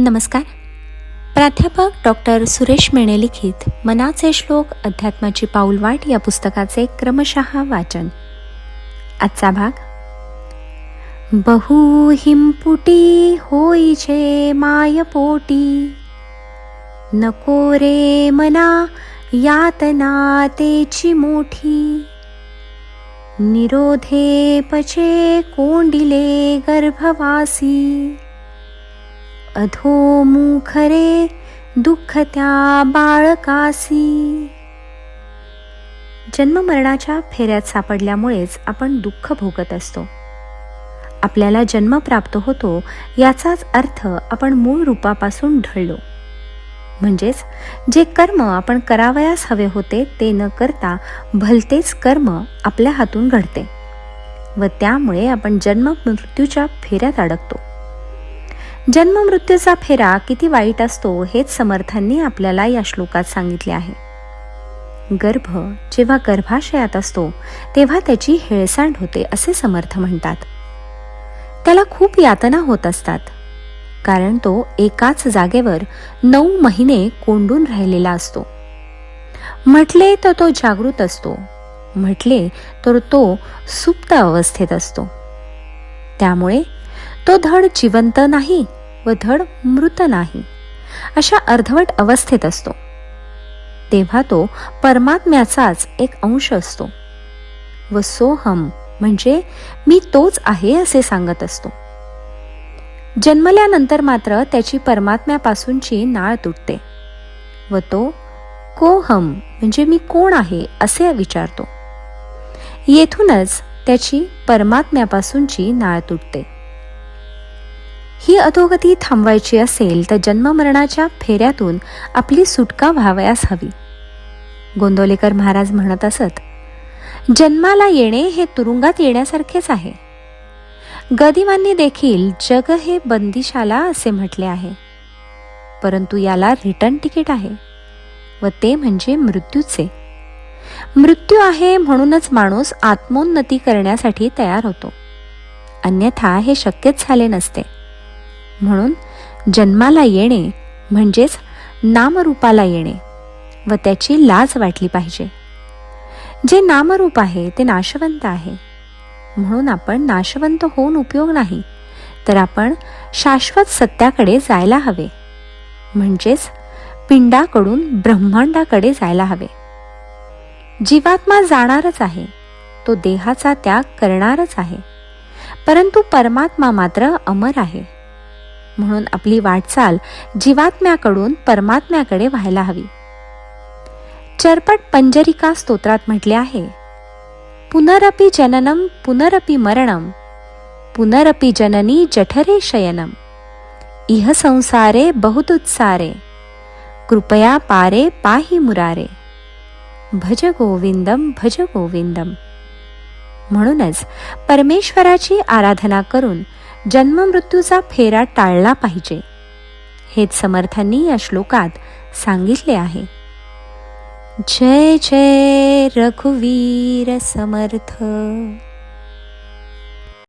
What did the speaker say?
नमस्कार. प्राध्यापक डॉक्टर सुरेश मेणे लिखित मनाचे श्लोक अध्यात्माची पाऊलवाट या पुस्तकाचे क्रमशः वाचन. आजचा भाग. बहु हिमपुटी होईचे मायपोटी. नको रे मना यातना तेची मोठी. निरोधे पचे कोंडिले गर्भवासी. अधोमुखरे दुःख त्या बाळकासी. जन्ममरणाच्या फेऱ्यात सापडल्यामुळेच आपण दुःख भोगत असतो. आपल्याला जन्म प्राप्त होतो याचाच अर्थ आपण मूळ रूपापासून ढळलो. म्हणजेच जे कर्म आपण करावयास हवे होते ते न करता भलतेच कर्म आपल्या हातून घडते व त्यामुळे आपण जन्म मृत्यूच्या फेऱ्यात अडकतो. जन्ममृत्यूचा फेरा किती वाईट असतो हेच समर्थांनी आपल्याला या श्लोकात सांगितले आहे. गर्भ जेव्हा गर्भाशयात असतो तेव्हा त्याची हेळसांड होते असे समर्थ म्हणतात. त्याला खूप यातना होत असतात. कारण तो एकाच जागेवर नऊ महिने कोंडून राहिलेला असतो. म्हटले तर तो जागृत असतो. म्हटले तर तो सुप्त अवस्थेत असतो. त्यामुळे तो धड जिवंत नाही व धड मृत नाही. अशा अर्धवट अवस्थेत असतो. तेव्हा तो परमात्म्याचाच एक अंश असतो. व सोहम म्हणजे मी तोच आहे असे सांगत असतो. जन्मल्यानंतर मात्र त्याची परमात्म्यापासूनची नाळ तुटते. व तो कोहम म्हणजे मी कोण आहे असे विचारतो. येथूनच त्याची परमात्म्यापासूनची नाळ तुटते. ही अधोगती थांबवायची असेल तर जन्ममरणाच्या फेऱ्यातून आपली सुटका व्हावयास हवी. गोंदवलेकर महाराज म्हणत असत जन्माला येणे हे तुरुंगात येण्यासारखेच आहे. गदिमांनी देखील जग हे बंदिशाला असे म्हटले आहे. परंतु याला रिटर्न तिकीट आहे व ते म्हणजे मृत्यूचे. मृत्यू आहे म्हणूनच माणूस आत्मोन्नती करण्यासाठी तयार होतो. अन्यथा हे शक्यच झाले नसते. म्हणून जन्माला येणे म्हणजेच नामरूपाला येणे व त्याची लाज वाटली पाहिजे. जे नामरूप आहे ते नाशवंत आहे. म्हणून आपण नाशवंत होऊन उपयोग नाही तर आपण शाश्वत सत्याकडे जायला हवे. म्हणजेच पिंडाकडून ब्रह्मांडाकडे जायला हवे. जीवात्मा जाणारच आहे तो देहाचा त्याग करणारच आहे परंतु परमात्मा मात्र अमर आहे. म्हणून आपली वाटचाल जीवात्म्याकडून परमात्म्याकडे व्हायला हवी. चरपट पंजरिका स्तोत्रात म्हटले आहे पुनरपि जननम पुनरपि मरणम पुनरपि जननी जठरे शयनम इह संसारे बहुतुत्सारे कृपया पारे पाही मुरारे भज गोविंदम भज गोविंदम म्हणूनच परमेश्वराची आराधना करून जन्ममृत्यूचा फेरा टाळला पाहिजे. हेच समर्थांनी या श्लोकात सांगितले आहे. जय जय रघुवीर समर्थ.